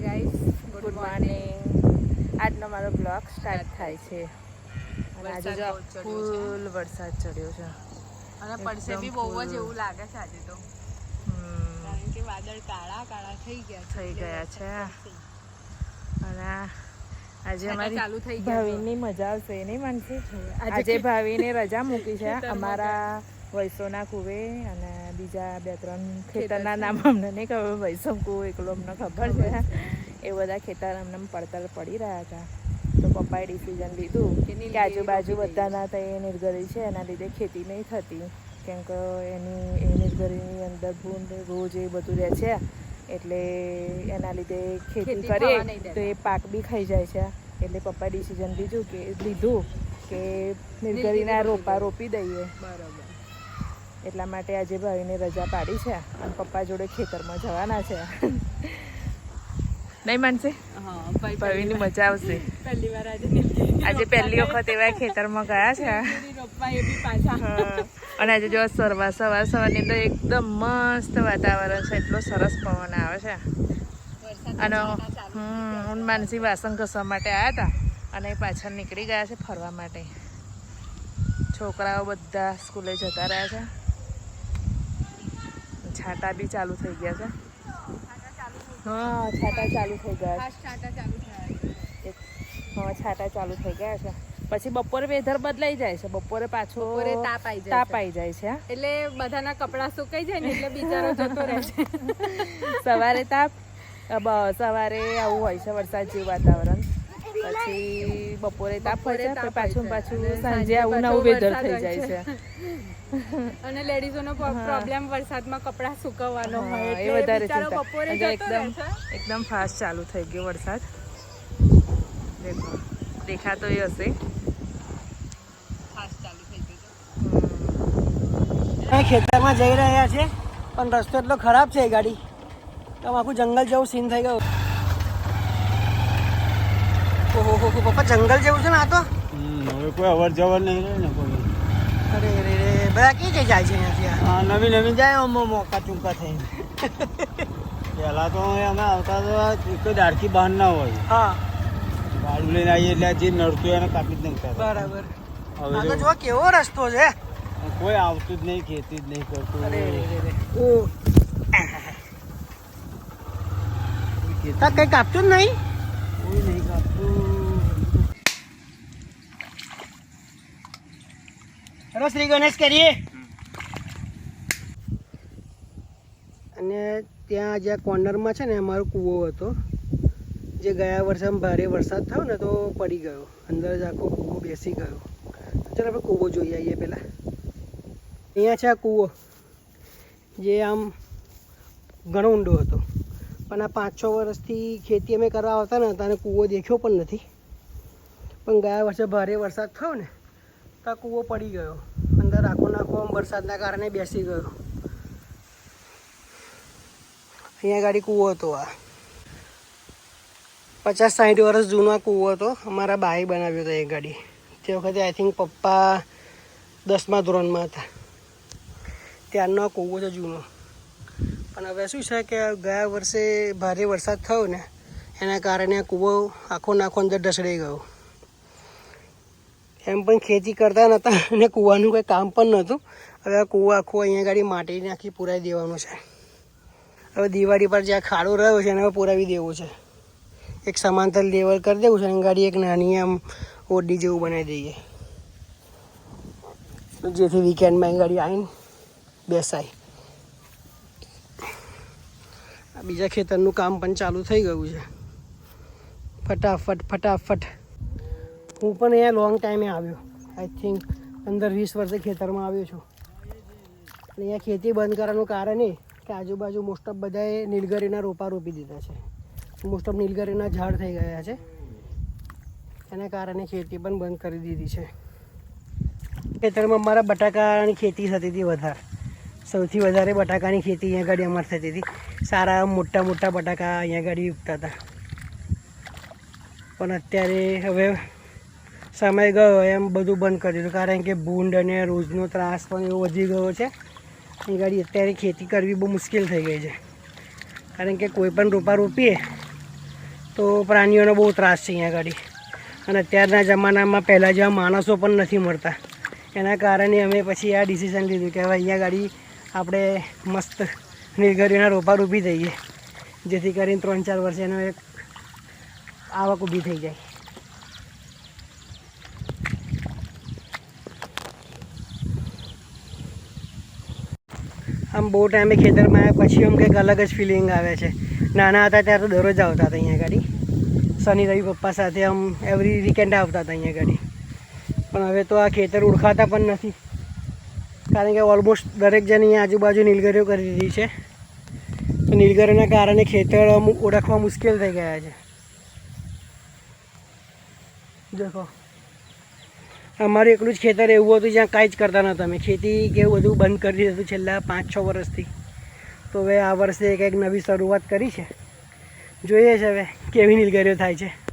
Guys good morning આજનો મારો blog start થાય છે. અને આજે જો. ફૂલ વરસાદ ચડ્યો છે. અને પડશે બી બહુ જ એવું લાગે છે આજે તો. કારણ કે વાદળ કાળા કાળા થઈ ગયા થઈ ગયા છે. અને આજે અમારી. ભાવિની મજા આવશે નહીં માનસી આજે ભાવિને રજા મૂકી છે અમારા વૈસોના કુવે અને બીજા બે ત્રણ ખેતરના નામ અમને નહીં ખબર વૈસમ કુવો એકલો અમને ખબર છે. એ બધા ખેતર અમને પડતર પડી રહ્યા હતા. તો પપ્પાએ ડિસિઝન લીધું કે આજુબાજુ બધાના તો એ નિર્ગરી છે એના લીધે ખેતી નહીં થતી. કેમ કે એની એ નિર્ગરીની અંદર ભૂંડ રોજ એ બધું રહે છે. એટલે એના લીધે ખેતી કરીએ તો એ પાક બી ખાઈ જાય છે. એટલે પપ્પાએ ડિસિઝન લીધું કે લીધું કે નિર્ગરીના રોપા રોપી દઈએ. બરોબર. એટલા માટે આજે ભાઈને રજા પાડી છે. અને પપ્પા જોડે ખેતરમાં જવાના છે. નહીં માનશે ભાઈની મજા આવશે. પહેલી વાર આજે આજે પહેલી વખત એવા ખેતરમાં ગયા છે. અને આજે જો સવાર સવાર સવારની તો એકદમ મસ્ત વાતાવરણ છે. એટલો સરસ પવન આવે છે. અને હમ હું માનસી વાસણ ઘસવા માટે આવ્યા હતા. અને એ પાછળ નીકળી ગયા છે ફરવા માટે. છોકરાઓ બધા સ્કૂલે જતા રહ્યા છે. છાંટા બી ચાલુ થઈ ગયા છે. હા છાંટા ચાલુ થઈ ગયા હા છાંટા ચાલુ થઈ ગયા છે. પછી બપોરે વેધર બદલાઈ જાય છે. બપોરે પાછો બપોરે તાપ આઈ જાય તાપ. આવી જાય છે એટલે બધાના કપડાં સુકાઈ જાય ને એટલે બિચારો જતો રહે છે. સવારે તાપ સવારે આવું હોય છે વરસાદ જેવું વાતાવરણ. પછી બપોરે તાપ હોય છે પછી પાછું સાંજે આવું નવું વેધર થઈ જાય છે. અને લેડીઝોનો પ્રોબ્લેમ વરસાદમાં કપડાં સુકવવાનો હોય એ વધારે ચિંતા. એકદમ એકદમ ફાસ્ટ ચાલુ થઈ ગયો વરસાદ. દેખો દેખાતો એ હશે. ફાસ્ટ ચાલુ થઈ ગયું હમ. અહીં ખેતરમાં જઈ રહ્યા છે પણ રસ્તો એટલો ખરાબ છે એ ગાડી. તો આમ આખું જંગલ જેવું સીન થઈ ગયું. ઓહો હો હો પપ્પા જંગલ જેવું છે ને આ તો? હમ, હવે કોઈ અવર જવર નહીં રહે ને કોઈ. અરે રે રે બધા કઈ કઈ જાય છે અહીંયાથી આ? હા નવી નવી જાય આમ મોકા ચૂકા થઈને પહેલા તો અમે આવતા તો એક દાડકી બહાર ના હોય. હા. ગાડું લઈને આવીએ એટલે જે નડતું હોય એને કાપી જ નાખતા હતા. બરાબર. આ હવે તો જો જો કેવો રસ્તો છે. કોઈ આવતું જ નહીં ખેતી જ નહીં કરતું. અરે રે રે રે ઓ ખેતી તા કઈ કાપતું જ નહીં? કોઈ શ્રી ગણેશ કરીએ. અને ત્યાં જ્યાં કોર્નરમાં છે ને, અમારો કૂવો હતો, જે ગયા વર્ષે ભારે વરસાદ થયો ને, તો પડી ગયો. અંદર જ આખો કૂવો બેસી ગયો. ચાલો આપણે કૂવો જોઈ આવીએ પહેલાં. અહીંયા છે આ કૂવો, જે આમ ઘણો ઊંડો હતો. પણ આ પાંચ છ વર્ષથી ખેતી અમે કરવા આવતા ને ત્યારે કૂવો દેખ્યો પણ નથી. પણ ગયા વર્ષે ભારે વરસાદ થયો ને, તો કૂવો પડી ગયો. અંદર આખો નાખો આમ વરસાદના કારણે બેસી ગયો. અહીંયા ગાડી કૂવો હતો આ. પચાસ સાઠ વર્ષ જૂનો કૂવો હતો. અમારા બાએ બનાવ્યો હતો એ ગાડી. તે વખતે આઈ થિંક પપ્પા દસમા ધોરણમાં હતા. ત્યારનો આ કૂવો છે જૂનો. પણ હવે શું છે કે ગયા વર્ષે ભારે વરસાદ થયો ને, એના કારણે કૂવો આખો નાખો અંદર ઢસડાઈ ગયો. એમ પણ ખેતી કરતા નહોતા અને કૂવાનું કંઈ કામ પણ નહોતું. હવે આ કૂવો આખો અહીંયા ગાડી માટી નાખી પુરાવી દેવાનું છે. હવે દિવાળી પર જ્યાં ખાડો રહ્યો છે એને હવે પુરાવી દેવું છે. એક સમાંતર લેવલ કરી દેવું છે અને ગાડી એક નાની આમ ઓડી જેવું બનાવી દઈએ. જેથી વીકેન્ડમાં એ ગાડી આવીને બેસાય. આ બીજા ખેતરનું કામ પણ ચાલુ થઈ ગયું છે. ફટાફટ ફટાફટ. હું પણ અહીંયા લોંગ ટાઈમે આવ્યો. આઈ થિંક પંદર, વીસ વર્ષે ખેતરમાં આવ્યો છું. અને અહીંયા ખેતી બંધ કરવાનું કારણ એ કે આજુબાજુ મોસ્ટ ઓફ બધાએ નીલગરીના રોપા રોપી દીધા છે. મોસ્ટ ઓફ નીલગરીના ઝાડ થઈ ગયા છે. એના કારણે ખેતી પણ બંધ કરી દીધી છે. ખેતરમાં મારા બટાકાની ખેતી થતી હતી વધારે. સૌથી વધારે બટાકાની ખેતી અહીંયા આગળ અમારે થતી હતી. સારા મોટા મોટા બટાકા અહીંયા આગળ ઉગતા હતા. પણ અત્યારે હવે સમય ગયો એમ બધું બંધ કરી દીધું. કારણ કે ભૂંડ અને રોજનો ત્રાસ પણ એવો વધી ગયો છે. એ ગાડી અત્યારે ખેતી કરવી બહુ મુશ્કેલ થઈ ગઈ છે. કારણ કે કોઈ પણ રોપા રોપીએ તો પ્રાણીઓનો બહુ ત્રાસ છે અહીંયા ગાડી. અને અત્યારના જમાનામાં પહેલાં જેવા માણસો પણ નથી મળતા. એના કારણે અમે પછી આ ડિસિઝન લીધું કે હવે અહીંયા ગાડી આપણે મસ્ત નીલગરીના રોપા રોપી દઈએ જેથી કરીને ત્રણ ચાર વર્ષે એનો એક આવક ઊભી થઈ જાય. આમ બહુ ટાઈમે ખેતરમાં આવ્યા પછી આમ કંઈક અલગ જ ફિલિંગ આવે છે. નાના હતા ત્યારે તો દરરોજ આવતા હતા અહીંયા ગાડી. શનિ, રવિ, પપ્પા સાથે આમ એવરી વીકેન્ડ આવતા હતા અહીંયા ગાડી. પણ હવે તો આ ખેતર ઓળખાતા પણ નથી. કારણ કે ઓલમોસ્ટ દરેક જણ આજુબાજુ નીલગરીઓ કરી દીધી છે. તો નીલગરીઓના કારણે ખેતર ઓળખવા મુશ્કેલ થઈ ગયા છે. દેખો. અમારું એકલું જ ખેતર એવું હતું જ્યાં કાંઈ જ કરતા નહોતા અમે. ખેતી કેવું બધું બંધ કરી દીધું છેલ્લા પાંચ છ વર્ષથી. તો હવે આ વર્ષે કંઈક નવી શરૂઆત કરી છે. જોઈએ છે હવે કેવી નીલગરીઓ થાય છે.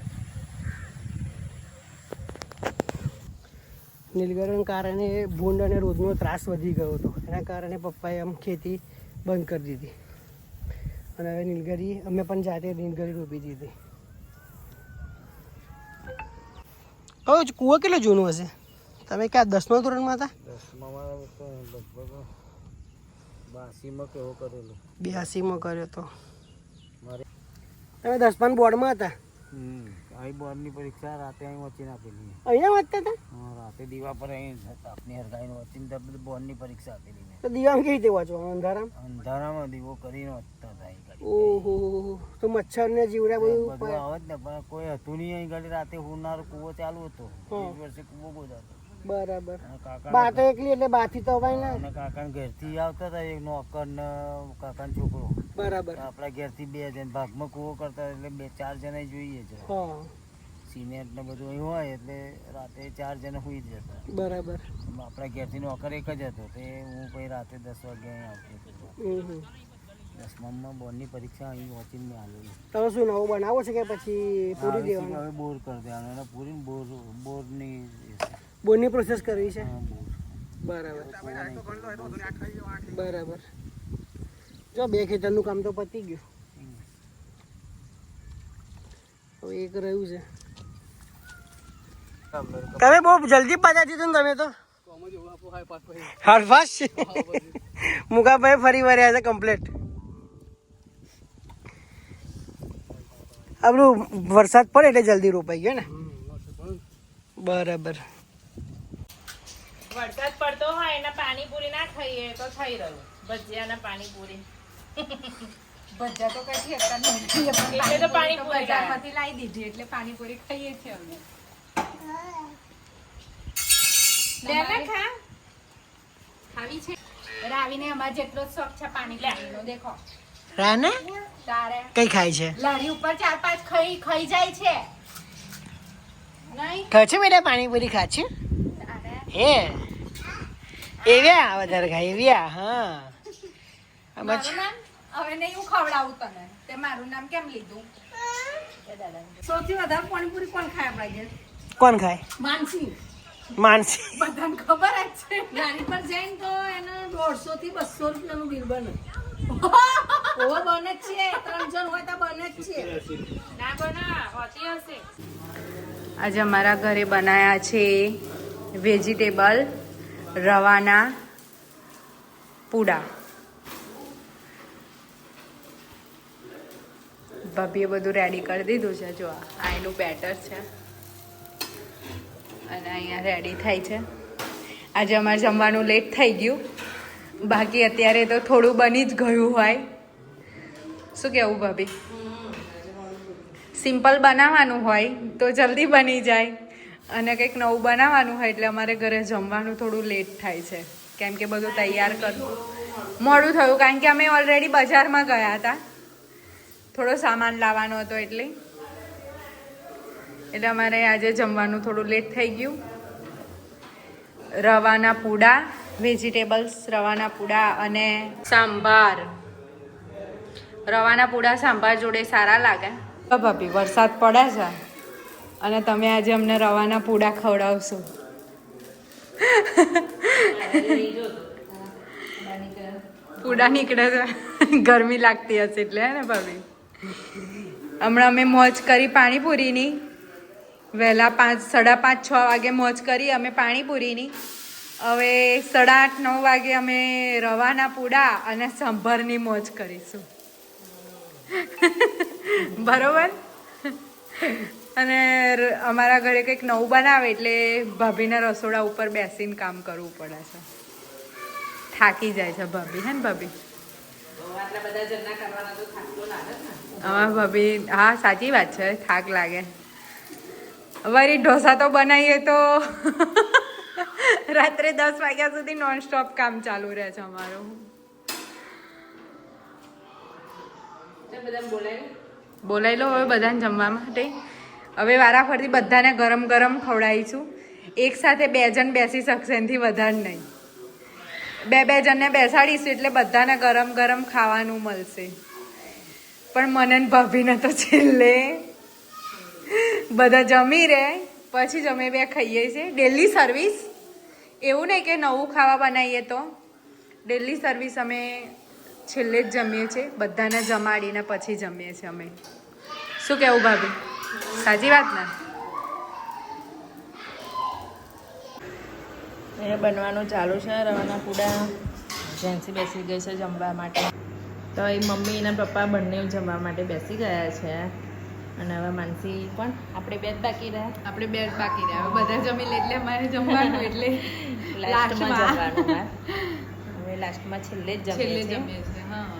નીલગરીઓના કારણે ભૂંડ અને રોજનો ત્રાસ વધી ગયો હતો. એના કારણે પપ્પાએ આમ ખેતી બંધ કરી દીધી. અને હવે નીલગરી અમે પણ જાતે નીલગરી રોપી દીધી. હવે કૂવો કેટલો જૂનો હશે? તમે ક્યાં દસમા ધોરણમાં હતા? દસમામાં લગભગ કેવો કરેલો. બ્યાસીમાં કર્યો તો. મારે તમે દસમા બોર્ડમાં હતા? અહીં બોર્ડની પરીક્ષા રાતે અહીં વચ્ચે આપેલી અહીંયા વાંચતા હતા? રાતે દીવા પર અહીં તાપની હરગાઈને વચ્ચે બોર્ડની પરીક્ષા આપેલી તો દીવામાં કેવી રીતે વાંચવાનું અંધારામ? અંધારામાં દીવો કરીને વાંચતા હતા ઓહો તો મચ્છર ને જીવડા બધું આવે જ ને પણ કોઈ હતું નહીં અહીં ગાડી. રાતે હુરનાર કૂવો ચાલુ હતો. વર્ષે કૂવો ગોજાતો બરાબર. બા તો એકલી એટલે બાથી તો અવાય ના. અને કાકાને ઘેરથી આવતા હતા એક નોકર ને કાકાનો છોકરો. બરાબર. આપણા ઘેરથી બે જણ ભાગમાં કૂવો કરતા એટલે બે ચાર જણા જોઈએ છે. સિમેન્ટ ને બધું અહીં હોય એટલે રાતે ચાર જણા સુઈ જતા. બરાબર. આપણા ઘેરથી નોકર એક જ હતો તે હું પછી રાતે દસ વાગે અહીં આવતો. દસમામાં બોર્ડની પરીક્ષા અહીં વોચિંગ મેં આવેલી. તમે શું નવું બનાવો છે કે પછી પૂરી દેવાનું? હવે બોર કરી દેવાનું એને પૂરી બોર બોરની બોરની પ્રોસેસ કરવી છે? બરાબર. બરાબર. જો બે ખેતરનું કામ તો પતી ગયું. હવે એક રહ્યું છે. તમે બહુ જલ્દી પાછા દીધું ને તમે તો? હારફાસ મુકાભાઈ ફરી વર્યા છે કમ્પ્લેટ આપણું વરસાદ પડે એટલે જલ્દી રોપાઈ ગયો ને? બરાબર. વરસાદ પડતો હોય અને પાણીપુરી ના ખાઈએ તો થઈ રહ્યું. ભજીયા ને પાણીપુરી ભજીયા તો કઈ એટલે તો પાણીપુરી બજારમાંથી લાવી દીધી એટલે પાણીપુરી ખાઈએ છીએ અમે. લે ખા. ખાવી છે. રાવીને અમાર જેટલો શોખ છે પાણીપુરીનો દેખો. રાને? તારે. કઈ ખાય છે? લારી ઉપર ચાર પાંચ ખાઈ ખાઈ જાય છે. નહીં? ખાય છે બેટા પાણીપુરી ખા છે? હે. એવ્યા વધારે ખાય એવ્યા હા. મારું નામ? હવે નહીં હું ખવડાવું તને. તે મારું નામ કેમ લીધું? સૌથી વધારે પાણીપુરી કોણ ખાય આપણા ઘેર? કોણ ખાય? માનસી. માનસી. બધાને ખબર જ છે. ગાડી પર જઈને તો એને દોઢસો થી બસો રૂપિયાનું બિલ બને. ઓ બને જ છે. ત્રણ જણ હોય તો બને જ છે. ના બના હોતી હશે. આજે અમારા ઘરે બનાયા છે વેજીટેબલ રવાના પૂડા. ભાભીએ બધું રેડી કરી દીધું છે. જો આ એનું બેટર છે. અને અહીંયા રેડી થાય છે. આજે અમારે જમવાનું લેટ થઈ ગયું. બાકી અત્યારે તો થોડું બની જ ગયું હોય. શું કહેવું ભાભી? સિમ્પલ બનાવવાનું હોય તો જલ્દી બની જાય. અને કંઈક નવું બનાવવાનું હોય એટલે અમારે ઘરે જમવાનું થોડું લેટ થાય છે. કેમ કે બધું તૈયાર કરવું મોડું થયું, કારણ કે અમે ઓલરેડી બજારમાં ગયા હતા. થોડો સામાન લાવવાનો હતો એટલે. એટલે અમારે આજે જમવાનું થોડું લેટ થઈ ગયું. રવાના પૂડા વેજીટેબલ્સ રવાના પૂડા અને સાંભાર. રવાના પૂડા, સાંભાર જોડે સારા લાગે. ભાભી, વરસાદ પડે છે. અને તમે આજે અમને રવાના પૂડા ખવડાવશો. પૂડા નીકળે છે. ગરમી લાગતી હશે એટલે હે ને ભાભી? હમણાં અમે મોજ કરી પાણીપુરીની. વહેલા પાંચ, સાડા પાંચ, છ વાગે મોજ કરી અમે પાણીપુરીની. હવે સાડા આઠ, નવ વાગે અમે રવાના પૂડા અને સંભારની મોજ કરીશું. બરોબર? અને અમારા ઘરે કંઈક નવું બનાવે એટલે ભાભીના રસોડા ઉપર બેસીને કામ કરવું પડે છે. થાકી જાય છે ભાભી હે ને ભાભી? હા ભાભી હા સાચી વાત છે થાક લાગે. વળી ઢોસા તો બનાવીએ તો રાત્રે દસ વાગ્યા સુધી નોનસ્ટોપ કામ ચાલુ રહે છે અમારું. બોલાવી લો હવે બધાને જમવા માટે. હવે વારાફરતી બધાને ગરમ ગરમ ખવડાવીશું એક સાથે બે જણ બેસી શકશે એનાથી વધારે નહીં. બે બે જણને બેસાડીશું એટલે બધાને ગરમ ગરમ ખાવાનું મળશે. પણ મને ભાભીને તો છેલ્લે બધા જમી રહે પછી જ અમે બે ખાઈએ છીએ. ડેલી સર્વિસ એવું નહીં કે નવું ખાવા બનાવીએ તો. ડેલી સર્વિસ અમે છેલ્લે જ જમીએ છીએ. બધાને જમાડીને પછી જમીએ છીએ અમે. શું કહેવું ભાભી? સાચી વાત ને? એ બનવાનું ચાલુ છે રવાના પૂડા. જેન્સી બેસી ગઈ છે જમવા માટે. તો એ મમ્મી અને પપ્પા બંને જમવા માટે બેસી ગયા છે. અને હવે માનસી પણ આપણે બે જ બાકી રહ્યા. આપણે બે જ બાકી રહ્યા. બધા જમી લે એટલે અમારે જમવાનું એટલે લાસ્ટમાં જમવાનું હવે લાસ્ટમાં છેલ્લે જ જમીએ છીએ.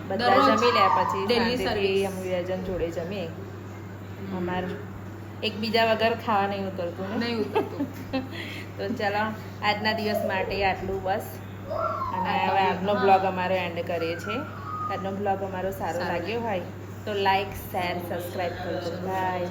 બધા જમી લે પછી શાંતિથી અમે વ્યજન જોડે જમીએ. અમાર એકબીજા વગર ખાવા નહીં ઉતરતું નહીં ઉતરતું. તો ચાલો આજના દિવસ માટે આટલું બસ. અને હવે આજનો બ્લોગ અમારો એન્ડ કરીએ છીએ. આજનો બ્લોગ અમારો સારો સારો લાગ્યો હોય તો લાઈક શેર સબસ્ક્રાઈબ કરજો. બાય